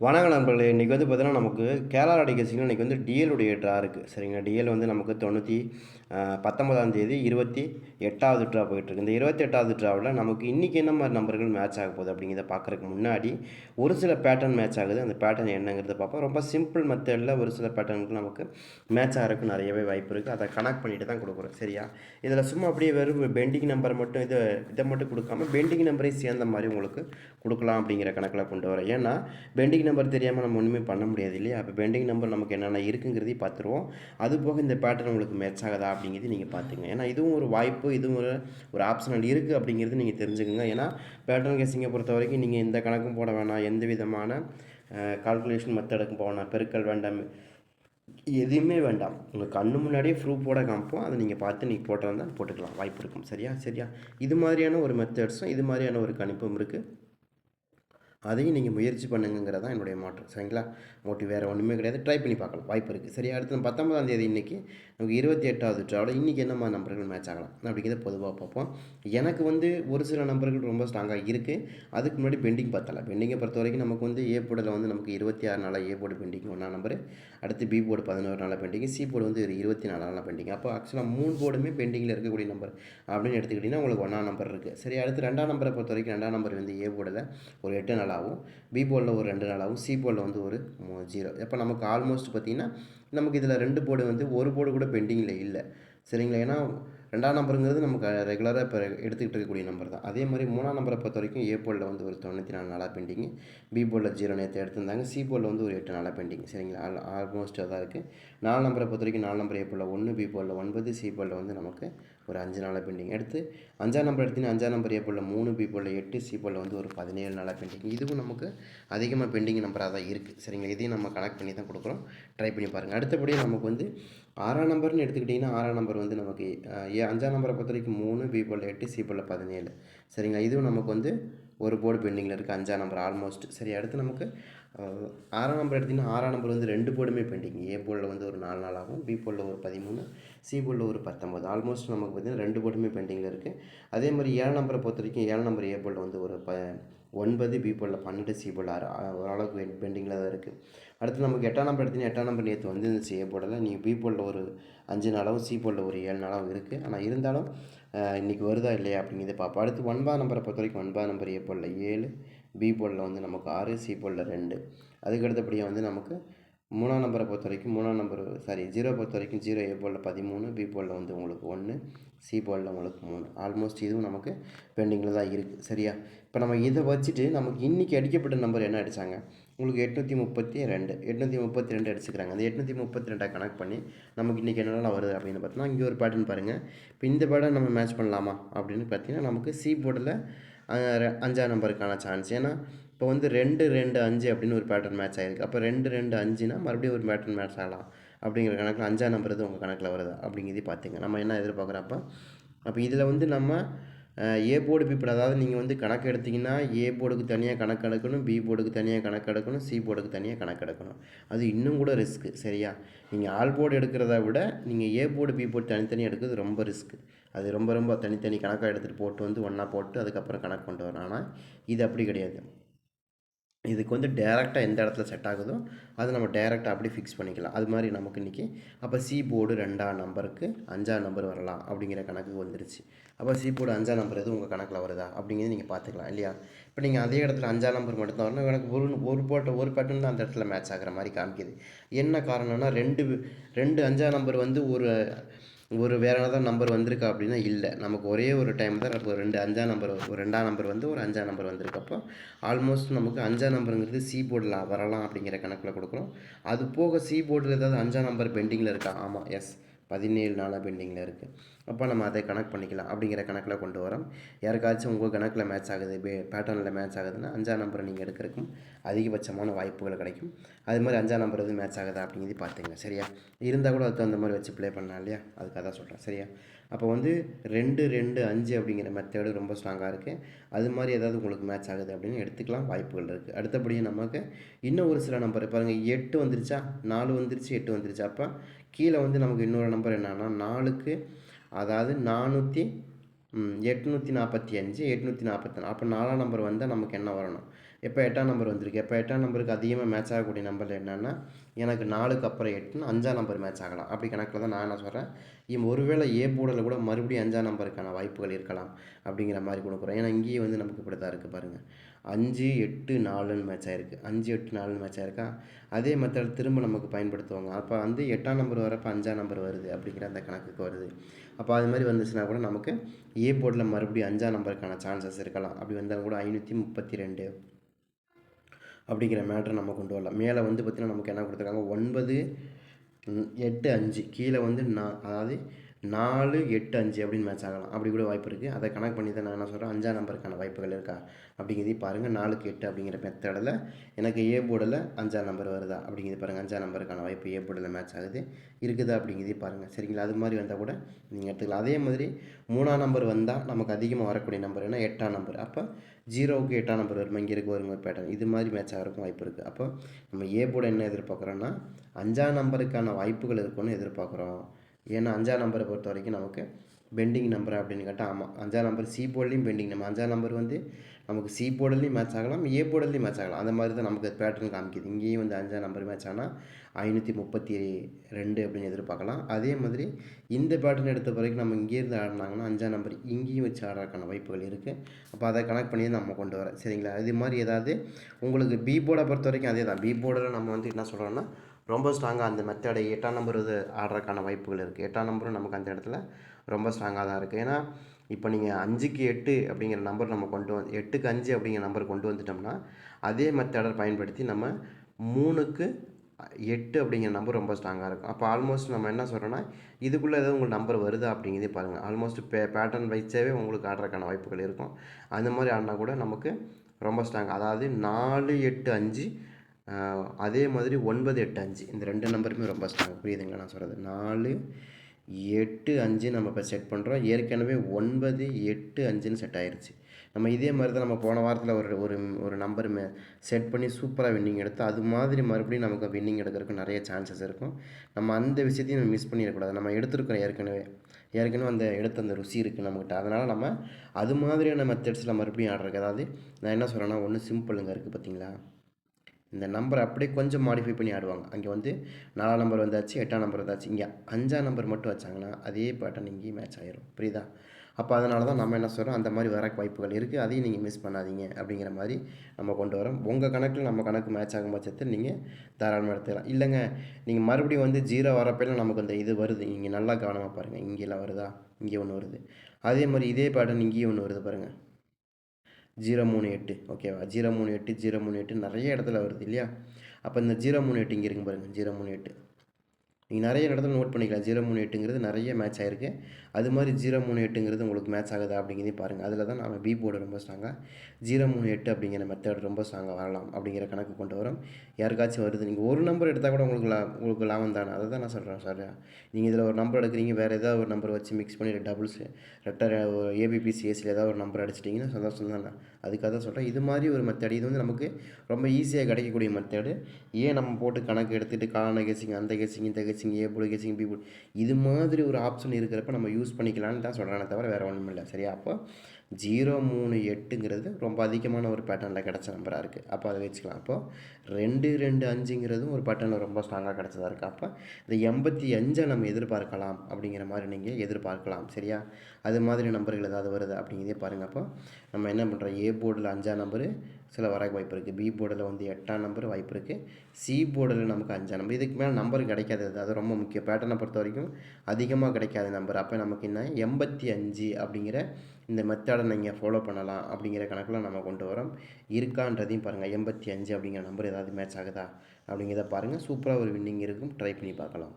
வணக்கம் நண்பர்களே இன்றைக்கி வந்து பார்த்தீங்கன்னா நமக்கு கேரளா அடிக்கசிங்கன்னா இன்றைக்கி வந்து டிஎல் உடைய ட்ரா இருக்குது சரிங்களா? டிஎல் வந்து நமக்கு தொண்ணூற்றி பத்தொன்பதாம் தேதி இருபத்தி எட்டாவது ட்ரா போயிட்டுருக்கு இந்த இருபத்தி எட்டாவது ட்ராவில் நமக்கு இன்றைக்கி என்ன மாதிரி நம்பர்கள் மேட்ச் ஆக போகுது அப்படிங்கிறத பார்க்குறதுக்கு முன்னாடி ஒரு சில பேட்டர்ன் மேட்ச் ஆகுது. அந்த பேட்டர்ன் என்னங்கிறத பார்ப்போம். ரொம்ப சிம்பிள் மெத்தடில் ஒரு சில பேட்டர்னுக்கு நமக்கு மேட்ச் ஆகிறதுக்கு நிறையவே வாய்ப்பு இருக்குது அதை கனெக்ட் பண்ணிட்டு தான் கொடுக்குறோம். சரியா? இதில் சும்மா அப்படியே வெறும் பெண்டிங் நம்பர் மட்டும் இதை இதை மட்டும் கொடுக்காம பெண்டிங் நம்பரையும் சேர்ந்த மாதிரி உங்களுக்கு கொடுக்கலாம் அப்படிங்கிற கணக்கில் கொண்டு வரேன் ஏன்னா பெண்டிங் நம்பர் தெரியாமல் நம்ம ஒன்றுமே பண்ண முடியாது இல்லையா? அப்போ பெண்டிங் நம்பர் நமக்கு என்னென்ன இருக்குங்கிறதையும் பார்த்துருவோம். அது போக இந்த பேட்டர்ன் உங்களுக்கு மேட்ச் ஆகுதா அப்படிங்கிறது நீங்கள் பார்த்துங்க. ஏன்னா இதுவும் ஒரு வாய்ப்பு இதுவும் ஒரு ஒரு ஆப்ஷனல் இருக்குது அப்படிங்கிறது நீங்கள் தெரிஞ்சுக்கோங்க. ஏன்னா பேட்டர்ன் கேசிங்கை பொறுத்த வரைக்கும் நீங்கள் எந்த கணக்கும் போட வேணாம். எந்த விதமான கால்குலேஷன் மெத்தடுக்கும் போக வேணாம். பெருக்கல் வேண்டாம். எதுவுமே வேண்டாம். உங்கள் கண்ணு முன்னாடியே ப்ரூஃபோட காமிப்போம். அதை நீங்கள் பார்த்து நீங்கள் போட்டிருந்தால் போட்டுக்கலாம். வாய்ப்பு இருக்கும். சரியா? சரியா? இது மாதிரியான ஒரு மெத்தட்ஸும் இது மாதிரியான ஒரு கணிப்பும் இருக்குது அதையும் நீங்கள் முயற்சி பண்ணுங்கிறதான் என்னுடைய மாற்றம் சரிங்களா? மோட்டிவ் வேறு ஒன்றுமே கிடையாது. ட்ரை பண்ணி பார்க்கலாம். வாய்ப்பு இருக்குது சரி அடுத்து பத்தொன்பதாம் தேதி இன்றைக்கி நமக்கு இருபத்தி எட்டாவது ட்ராவில் இன்றைக்கி என்னமா நம்பர்கள் மேட்ச் ஆகலாம்? அப்படிங்கிறத பொதுவாக பார்ப்போம். எனக்கு வந்து ஒரு சில நம்பர்கள் ரொம்ப ஸ்ட்ராங்காக இருக்குது அதுக்கு முன்னாடி பெண்டிங் பார்த்தல. பெண்டிங்கை பொறுத்த வரைக்கும் நமக்கு வந்து ஏ போர்டில் வந்து நமக்கு இருபத்தி ஆறு நாளாக ஏ போர்டு பெண்டிங் ஒன்றா நம்பர் அடுத்து பி போர்டு பதினோரு நாளாக பெண்டிங் சி போர்டு வந்து இருபத்தி நாலு நாளாக பெண்டிங் அப்போ ஆக்சுவலாக மூணு போர்டுமே பெண்டிங்கில் இருக்கக்கூடிய நம்பர் அப்படின்னு எடுத்துக்கிட்டிங்கன்னா உங்களுக்கு ஒன்றாம் நம்பர் இருக்குது சரி அடுத்து ரெண்டாம் நம்பரை பொறுத்த வரைக்கும் ரெண்டாம் நம்பர் வந்து ஏ போர்டில் ஒரு எட்டு நாளாகவும் பி போர்டில் ஒரு ரெண்டு நாளாகவும் சி போர்டில் வந்து ஒரு ஜீரோ இப்போ நமக்கு ஆல்மோஸ்ட் பார்த்திங்கன்னா நமக்கு இதில் ரெண்டு போர்டு வந்து ஒரு போர்டு கூட பெண்டிங்கில் இல்லை. சரிங்களா? ஏன்னா ரெண்டாம் நம்பருங்கிறது நமக்கு ரெகுலராக இப்போ எடுத்துக்கிட்டு இருக்கக்கூடிய நம்பர் தான். அதே மாதிரி மூணாம் நம்பரை பொறுத்த வரைக்கும் ஏ போர்டில் வந்து ஒரு தொண்ணூற்றி நாலு நாளாக பெண்டிங். பி போர்டில் ஜீரோ நேற்று எடுத்திருந்தாங்க. சி போர்டில் வந்து ஒரு எட்டு நாளாக பெண்டிங். சரிங்களா? ஆல் ஆல்மோஸ்ட் அதான் இருக்குது நாலு நம்பரை பொறுத்த வரைக்கும் நாலு நம்பர் ஏ போர்டில் ஒன்று பி போர்டில் ஒன்பது சி போர்டில் வந்து நமக்கு ஒரு அஞ்சு நாளாக பெண்டிங் எடுத்து அஞ்சாம் நம்பர் எடுத்தீங்கன்னா அஞ்சாம் நம்பர் ஏ போல் மூணு பி எட்டு சி வந்து ஒரு பதினேழு நாளாக பெண்டிங் இதுவும் நமக்கு அதிகமாக பெண்டிங் நம்பராக தான் இருக்குது சரிங்களா? இதையும் நம்ம கனெக்ட் பண்ணி தான் கொடுக்குறோம். ட்ரை பண்ணி பாருங்கள் அடுத்தபடியே நமக்கு வந்து ஆறாம் நம்பர்னு எடுத்துக்கிட்டிங்கன்னா ஆறாம் நம்பர் வந்து நமக்கு ஏ அஞ்சாம் நம்பரை பொறுத்த வரைக்கும் மூணு பி போல் எட்டு சி போல் பதினேழு. சரிங்களா? இதுவும் நமக்கு வந்து ஒரு போர்டு பெண்டிங்கில் இருக்குது அஞ்சாம் நம்பர் ஆல்மோஸ்ட் சரி அடுத்து நமக்கு ஆறாம் நம்பர் எடுத்திங்கன்னா ஆறாம் நம்பர் வந்து ரெண்டு போர்டுமே பெண்டிங் ஏ போர்டில் வந்து ஒரு நாலு நாள் ஆகும். பி போர்டில் ஒரு பதிமூணு. சி போர்டில் ஒரு பத்தொம்பது ஆல்மோஸ்ட் நமக்கு பார்த்திங்கன்னா ரெண்டு போர்டுமே பெண்டிங்கில் இருக்குது அதே மாதிரி ஏழு நம்பரை பொறுத்த வரைக்கும் ஏழு நம்பர் ஏ போர்டில் வந்து ஒரு ப ஒன்பது பி போர்டில் பன்னெண்டு சி போர்டில் ஆறு ஓரளவுக்கு பெண்டிங்கில் தான் இருக்குது அடுத்து நமக்கு எட்டாம் நம்பர் எடுத்தீங்கன்னா எட்டாம் நம்பர் நேற்று வந்து இந்த ஏ போர்டில் நீங்கள் பி போர்டில் ஒரு அஞ்சு நாளாகவும் சி போர்டில் ஒரு ஏழு நாளாகவும் இருக்குது ஆனால் இருந்தாலும் இன்றைக்கி வருதா இல்லையா அப்படிங்கிறத பார்ப்போம். அடுத்து ஒன்பதாம் நம்பரை பொறுத்த வரைக்கும் ஒன்பதாம் நம்பர் ஏ போர்டில் ஏழு பி போர்டில் வந்து நமக்கு ஆறு சி போர்டில் ரெண்டு. அதுக்கு அடுத்தபடியாக வந்து நமக்கு மூணாம் நம்பரை பொறுத்த வரைக்கும் மூணாம் நம்பர் சாரி ஜீரோ பொறுத்த வரைக்கும் ஜீரோ ஏ போலில் பதிமூணு பி போர்டில் வந்து உங்களுக்கு ஒன்று சி போலில் உங்களுக்கு மூணு. ஆல்மோஸ்ட் இதுவும் நமக்கு பெண்டிங்கில் தான் இருக்குது சரியா? இப்போ நம்ம இதை வச்சுட்டு நமக்கு இன்றைக்கி அடிக்கப்பட்ட நம்பர் என்ன அடித்தாங்க உங்களுக்கு எட்நூற்றி முப்பத்தி ரெண்டு எட்நூற்றி முப்பத்தி ரெண்டு அடிச்சுக்கிறாங்க. அந்த எட்நூற்றி முப்பத்தி ரெண்டாக கனெக்ட் பண்ணி நமக்கு இன்றைக்கி என்னெல்லாம் வருது அப்படின்னு பார்த்தோன்னா இங்கே ஒரு பேட்டர்ன் பாருங்கள் இப்போ இந்த பேட்டர்ன் நம்ம மேட்ச் பண்ணலாமா அப்படின்னு பார்த்தீங்கன்னா நமக்கு சி போர்டில் அஞ்சாம் நம்பருக்கான சான்ஸ் ஏன்னா இப்போ வந்து ரெண்டு ரெண்டு அஞ்சு அப்படின்னு ஒரு பேட்டர்ன் மேட்ச் ஆகிருக்கு அப்போ ரெண்டு ரெண்டு அஞ்சுனா மறுபடியும் ஒரு பேட்டர்ன் மேட்ச் ஆகலாம். அப்படிங்கிற கணக்கில் அஞ்சாம் நம்பர் இது உங்கள் கணக்கில் வருதா? அப்படிங்கிறதே பார்த்துங்க நம்ம என்ன எதிர்பார்க்குறப்ப அப்போ இதில் வந்து நம்ம ஏ போர்டு பி போர்டு அதாவது நீங்கள் வந்து கணக்கு எடுத்திங்கன்னா ஏ போர்டுக்கு தனியாக கணக்கு எடுக்கணும் பி போர்டுக்கு தனியாக கணக்கு எடுக்கணும் சி போர்டுக்கு தனியாக கணக்கு எடுக்கணும். அது இன்னும் கூட ரிஸ்க்கு சரியா? நீங்கள் ஆல் போர்டு எடுக்கிறத விட நீங்கள் ஏ போர்டு பி போர்டு தனித்தனியாக எடுக்கிறது ரொம்ப ரிஸ்க்கு அது ரொம்ப ரொம்ப தனித்தனி கணக்காக எடுத்துகிட்டு போட்டு வந்து ஒன்றா போட்டு அதுக்கப்புறம் கணக்கு கொண்டு வரணும் ஆனால் இது அப்படி கிடையாது. இதுக்கு வந்து டேரெக்டாக எந்த இடத்துல செட் ஆகுதோ அதை நம்ம டேரெக்டாக அப்படி ஃபிக்ஸ் பண்ணிக்கலாம். அது மாதிரி நமக்கு இன்றைக்கி அப்போ சி போர்டு ரெண்டாம் நம்பருக்கு அஞ்சாம் நம்பர் வரலாம் அப்படிங்கிற கணக்கு வந்துருச்சு. அப்போ சி போர்டு அஞ்சாம் நம்பர் எதுவும் உங்கள் கணக்கில் வருதா? அப்படிங்கிறது நீங்கள் பார்த்துக்கலாம் இல்லையா? இப்போ நீங்கள் அதே இடத்துல அஞ்சாம் நம்பர் மட்டும் தான் வரணும். எனக்கு ஒரு ஒரு போட்ட ஒரு பேட்டர்ன் தான் அந்த இடத்துல மேட்ச் ஆகிற மாதிரி காமிக்குது. என்ன காரணம்னா ரெண்டு ரெண்டு அஞ்சாம் நம்பர் வந்து ஒரு ஒரு வேறு ஏதாவது நம்பர் வந்திருக்கா அப்படின்னா இல்லை. நமக்கு ஒரே ஒரு டைம் தான் இப்போ ரெண்டு அஞ்சாம் நம்பர் ஒரு ரெண்டாம் நம்பர் வந்து ஒரு அஞ்சாம் நம்பர் வந்திருக்கப்போ ஆல்மோஸ்ட் நமக்கு அஞ்சாம் நம்பருங்கிறது சி போர்டில் வரலாம் அப்படிங்கிற கணக்கில் கொடுக்குறோம். அது போக சி போர்டில் ஏதாவது அஞ்சாம் நம்பர் பெண்டிங்கில் இருக்கா? ஆமாம் எஸ் பதினேழு நாளாக பெண்டிங்கில் இருக்குது அப்போ நம்ம அதை கனெக்ட் பண்ணிக்கலாம் அப்படிங்கிற கணக்கில் கொண்டு வரோம். யாருக்காச்சும் உங்கள் கணக்கில் மேட்ச் ஆகுது பே பேட்டர்னில் மேட்ச் ஆகுதுன்னா அஞ்சாம் நம்பரை நீங்கள் எடுக்கிறதுக்கும் அதிகபட்சமான வாய்ப்புகள் கிடைக்கும். அது மாதிரி அஞ்சாம் நம்பர் எதுவும் மேட்ச் ஆகுதா அப்படிங்கிறது பார்த்துங்க சரியா? இருந்தால் கூட அதுக்கு தகுந்த மாதிரி வச்சு ப்ளே பண்ணலாம் இல்லையா? அதுக்காக தான் சொல்கிறேன் சரியா? அப்போ வந்து ரெண்டு ரெண்டு அஞ்சு அப்படிங்கிற மெத்தேடு ரொம்ப ஸ்ட்ராங்காக இருக்குது அது மாதிரி ஏதாவது உங்களுக்கு மேட்ச் ஆகுது அப்படின்னு எடுத்துக்கலாம் வாய்ப்புகள் இருக்குது அடுத்தபடியாக நமக்கு இன்னும் ஒரு சில நம்பர் பாருங்கள் எட்டு வந்துருச்சா? நாலு வந்துருச்சு எட்டு வந்துருச்சு. அப்போ கீழே வந்து நமக்கு இன்னொரு நம்பர் என்னென்னா நாலுக்கு அதாவது நானூற்றி எட்நூற்றி நாற்பத்தி அஞ்சு எட்நூற்றி நாற்பத்தி நாலு. அப்போ நாலாம் நம்பர் வந்தால் நமக்கு என்ன வரணும்? எப்போ எட்டாம் நம்பர் வந்திருக்கு? எப்போ எட்டாம் நம்பருக்கு அதிகமாக மேட்ச் ஆகக்கூடிய நம்பர் என்னென்னா எனக்கு நாலுக்கு அப்புறம் எட்டுன்னு அஞ்சாம் நம்பர் மேட்ச் ஆகலாம். அப்படி கணக்கில் தான் நான் என்ன சொல்கிறேன் இவன் ஒருவேளை ஏ போர்டில் கூட மறுபடியும் அஞ்சாம் நம்பருக்கான வாய்ப்புகள் இருக்கலாம் அப்படிங்கிற மாதிரி கொடுக்குறோம். ஏன்னா இங்கேயே வந்து நமக்கு இப்படி தான் இருக்குது பாருங்கள் அஞ்சு எட்டு நாலுன்னு மேட்ச் ஆயிருக்கு. அஞ்சு எட்டு நாலுன்னு மேட்ச் ஆயிருக்கா? அதே மெத்தட் திரும்ப நமக்கு பயன்படுத்துவாங்க. அப்போ வந்து எட்டாம் நம்பர் வரப்போ அஞ்சாம் நம்பர் வருது அப்படிங்கிற அந்த கணக்குக்கு வருது. அப்போ அது மாதிரி வந்துச்சுன்னா கூட நமக்கு ஏ போர்டில் மறுபடியும் அஞ்சாம் நம்பருக்கான சான்சஸ் இருக்கலாம். அப்படி வந்தாலும் கூட ஐநூற்றி முப்பத்தி ரெண்டு அப்படிங்கிற மேட்ரை நம்ம கொண்டு வரலாம். மேலே வந்து பார்த்திங்கன்னா நமக்கு என்ன கொடுத்துருக்காங்க? ஒன்பது எட்டு அஞ்சு. கீழே வந்து நான் அதாவது நாலு எட்டு அஞ்சு அப்படின்னு மேட்ச் ஆகலாம். அப்படி கூட வாய்ப்பு இருக்குது அதை கணக்கு பண்ணி தான் நான் என்ன சொல்கிறேன் அஞ்சாம் நம்பருக்கான வாய்ப்புகள் இருக்கா? அப்படிங்கிறதையும் பாருங்கள் நாலுக்கு எட்டு அப்படிங்கிற மெத்தடில் எனக்கு ஏ போர்டில் அஞ்சாம் நம்பர் வருதா? அப்படிங்கிறது பாருங்கள் அஞ்சாம் நம்பருக்கான வாய்ப்பு ஏ போர்டில் மேட்ச் ஆகுது. இருக்குதா? அப்படிங்கிறதையும் பாருங்கள் சரிங்களா? அது மாதிரி வந்தால் கூட நீங்கள் எடுத்துக்கலாம். அதே மாதிரி மூணாம் நம்பர் வந்தால் நமக்கு அதிகமாக வரக்கூடிய நம்பர் என்ன? எட்டாம் நம்பர் அப்போ ஜீரோவுக்கு எட்டாம் நம்பர் வரும்? இங்கே இருக்க வருங்க பேட்டர்ன் இது மாதிரி மேட்ச் ஆகிறக்கும் வாய்ப்பு இருக்குது அப்போ நம்ம ஏ போர்டு என்ன எதிர்பார்க்குறோன்னா அஞ்சாம் நம்பருக்கான வாய்ப்புகள் இருக்கும்னு எதிர்பார்க்குறோம். ஏன்னா அஞ்சாம் நம்பரை பொறுத்த வரைக்கும் நமக்கு பெண்டிங் நம்பர் அப்படின்னு கேட்டால் ஆமாம் அஞ்சாம் நம்பர் சி போர்ட்லேயும் பெண்டிங் நம்பர் அஞ்சாம் நம்பர் வந்து நமக்கு சி போர்டிலையும் மேட்ச் ஆகலாம் ஏ போர்டிலையும் மேட்ச் ஆகலாம். அந்த மாதிரி தான் நமக்கு பேட்டர்ன் காமிக்குது. இங்கேயும் வந்து அஞ்சாம் நம்பர் மேட்ச் ஆனால் ஐநூற்றி முப்பத்தி ரெண்டு அப்படின்னு எதிர்பார்க்கலாம். அதே மாதிரி இந்த பேட்டர்ன் எடுத்த பிறகு நம்ம இங்கேருந்து ஆடினாங்கன்னா அஞ்சாம் நம்பர் இங்கேயும் வச்சு ஆடுறதுக்கான வாய்ப்புகள் இருக்குது அப்போ அதை கனெக்ட் பண்ணி நம்ம கொண்டு வரோம் சரிங்களா? இது மாதிரி ஏதாவது உங்களுக்கு பி போர்டை பொறுத்த வரைக்கும் அதே தான் பி போர்டில் நம்ம வந்து என்ன சொல்கிறோன்னா ரொம்ப ஸ்ட்ராங்காக அந்த மெத்தடை எட்டாம் நம்பர் இது ஆடுறதுக்கான வாய்ப்புகள் இருக்குது எட்டாம் நம்பரும் நமக்கு அந்த இடத்துல ரொம்ப ஸ்ட்ராங்காக தான் இருக்குது ஏன்னா இப்போ நீங்கள் அஞ்சுக்கு எட்டு அப்படிங்கிற நம்பர் நம்ம கொண்டு வந்து எட்டுக்கு அஞ்சு அப்படிங்கிற நம்பர் கொண்டு வந்துட்டோம்னா அதே மெத்தடை பயன்படுத்தி நம்ம மூணுக்கு எட்டு அப்படிங்கிற நம்பர் ரொம்ப ஸ்ட்ராங்காக இருக்கும். அப்போ ஆல்மோஸ்ட் நம்ம என்ன சொல்கிறோன்னா இதுக்குள்ளே ஏதோ உங்களுக்கு நம்பர் வருதா அப்படிங்கிறதே பாருங்கள் ஆல்மோஸ்ட் பே பேட்டர்ன் வைச்சாவே உங்களுக்கு ஆடுறதுக்கான வாய்ப்புகள் இருக்கும். அந்த மாதிரி ஆடினா கூட நமக்கு ரொம்ப ஸ்ட்ராங் அதாவது நாலு எட்டு அஞ்சு அதே மாதிரி ஒன்பது எட்டு அஞ்சு. இந்த ரெண்டு நம்பருமே ரொம்ப ஸ்ட்ராங் புரியுதுங்களா நான் சொல்கிறது நாலு எட்டு அஞ்சு நம்ம இப்போ செட் பண்ணுறோம் ஏற்கனவே ஒன்பது எட்டு அஞ்சுன்னு செட் ஆயிடுச்சு நம்ம இதே மாதிரி தான் நம்ம போன வாரத்தில் ஒரு ஒரு ஒரு நம்பர் மே செட் பண்ணி சூப்பராக வின்னிங் எடுத்து அது மாதிரி மறுபடியும் நமக்கு வின்னிங் எடுக்கிறதுக்கு நிறைய சான்சஸ் இருக்கும். நம்ம அந்த விஷயத்தையும் நம்ம மிஸ் பண்ணிடக்கூடாது. நம்ம எடுத்துருக்கோம் ஏற்கனவே ஏற்கனவே அந்த எடுத்த அந்த ருசி இருக்குது நம்மகிட்ட. அதனால் நம்ம அது மாதிரியான மெத்தட்ஸில் மறுபடியும் ஆடுறதுக்கு அதாவது நான் என்ன சொல்கிறேன்னா ஒன்று சிம்பிளுங்க இருக்குது பார்த்தீங்களா இந்த நம்பரை அப்படியே கொஞ்சம் மாடிஃபை பண்ணி ஆடுவாங்க. அங்கே வந்து நாலாம் நம்பர் வந்தாச்சு எட்டாம் நம்பர் வந்தாச்சு. இங்கே அஞ்சாம் நம்பர் மட்டும் வச்சாங்கன்னா அதே பேட்டர்ன் இங்கேயும் மேட்ச் ஆயிரும். புரியுதா? அப்போ அதனால தான் நம்ம என்ன சொல்கிறோம் அந்த மாதிரி வர வாய்ப்புகள் இருக்குது அதையும் நீங்கள் மிஸ் பண்ணாதீங்க அப்படிங்கிற மாதிரி நம்ம கொண்டு வரோம். உங்கள் கணக்கில் நம்ம கணக்கு மேட்ச் ஆகும் பட்சத்தில் நீங்கள் தாராளமாக எடுத்துக்கலாம். இல்லைங்க நீங்கள் மறுபடியும் வந்து ஜீரோ வரப்பெல்லாம் நமக்கு அந்த இது வருது. இங்கே நல்லா கவனமாக பாருங்கள் இங்கெல்லாம் வருதா? இங்கே ஒன்று வருது. அதே மாதிரி இதே பேட்டர்ன் இங்கேயும் ஒன்று வருது பாருங்கள் ஜீரோ மூணு எட்டு. ஓகேவா? ஜீரோ மூணு எட்டு ஜீரோ மூணு எட்டு நிறைய இடத்துல வருது இல்லையா? அப்போ இந்த ஜீரோ மூணு எட்டு இங்கே இருக்கு பாருங்கள் ஜீரோ மூணு எட்டு. நீங்கள் நிறைய இடத்துல நோட் பண்ணிக்கலாம். ஜீரோ மூணு எட்டுங்கிறது நிறைய மேட்ச் ஆகிருக்கு அது மாதிரி ஜீரோ மூணு எட்டுங்கிறது உங்களுக்கு மேட்ச் ஆகுதா அப்படிங்கிறதையும் பாருங்கள் அதில் தான் நம்ம பி போர்டு ரொம்ப ஸ்ட்ராங்காக ஜீரோ மூணு எட்டு அப்படிங்கிற மெத்தட் ரொம்ப ஸ்ட்ராங்காக வரலாம் அப்படிங்கிற கணக்கு கொண்டு வரும். யாருக்காச்சும் வருது நீங்கள் ஒரு நம்பர் எடுத்தால் கூட உங்களுக்கு லா உங்களுக்கு லாபம் தானே? அதை தான் நான் சொல்கிறேன் சார் நீங்கள் இதில் ஒரு நம்பர் எடுக்கிறீங்க வேறு ஏதாவது ஒரு நம்பர் வச்சு மிக்ஸ் பண்ணி டபுள்ஸ் ரெட்டர் ஏபிபிசிஎஸ்சில் ஏதாவது ஒரு நம்பர் அடிச்சிட்டிங்கன்னா சந்தோஷம் தானே? அதுக்காக தான் சொல்கிறேன் இது மாதிரி ஒரு மெத்தட் இது வந்து நமக்கு ரொம்ப ஈஸியாக கிடைக்கக்கூடிய மெத்தடு ஏன் நம்ம போட்டு கணக்கு எடுத்துகிட்டு காலான கேசிங் அந்த கேசிங் இந்த casing A pole casing B pole இது மாதிரி ஒரு ஆப்ஷன் இருக்கிறப்ப நம்ம யூஸ் பண்ணிக்கலான்னு தான் சொல்கிறேனே தவிர வேறு ஒன்றும் இல்லை. சரியா? அப்போ ஜீரோ மூணு எட்டுங்கிறது ரொம்ப அதிகமான ஒரு பேட்டர்னில் கிடச்ச நம்பராக இருக்குது அப்போ அதை வச்சுக்கலாம். அப்போது ரெண்டு ரெண்டு அஞ்சுங்கிறதும் ஒரு பேட்டர்னில் ரொம்ப ஸ்ட்ராங்காக கிடச்சதா இருக்குது அப்போ இந்த எண்பத்தி அஞ்சை நம்ம எதிர்பார்க்கலாம் அப்படிங்கிற மாதிரி நீங்கள் எதிர்பார்க்கலாம். சரியா? அது மாதிரி நம்பர்கள் ஏதாவது வருது அப்படிங்கிறதே பாருங்கள் அப்போ நம்ம என்ன பண்ணுறோம் ஏ போர்டில் அஞ்சாம் நம்பரு சில வர வாய்ப்பு இருக்குது பி போர்டில் வந்து எட்டாம் நம்பர் வாய்ப்பு இருக்குது சி போர்டில் நமக்கு அஞ்சாம் நம்பர் இதுக்கு மேலே நம்பர் கிடைக்காது அது. ரொம்ப முக்கியம். பேட்டர்னை பொறுத்த வரைக்கும் அதிகமாக கிடைக்காத நம்பர் அப்போ நமக்கு என்ன? எண்பத்தி அஞ்சு அப்படிங்கிற இந்த மெத்தடை நீங்கள் ஃபாலோ பண்ணலாம் அப்படிங்கிற கணக்கில் நம்ம கொண்டு வரோம். இருக்கான்றதையும் பாருங்கள் எண்பத்தி அஞ்சு அப்படிங்கிற நம்பர் ஏதாவது மேட்ச் ஆகுதா அப்படிங்கிறத பாருங்கள் சூப்பராக ஒரு வின்னிங் இருக்கும். ட்ரை பண்ணி பார்க்கலாம்.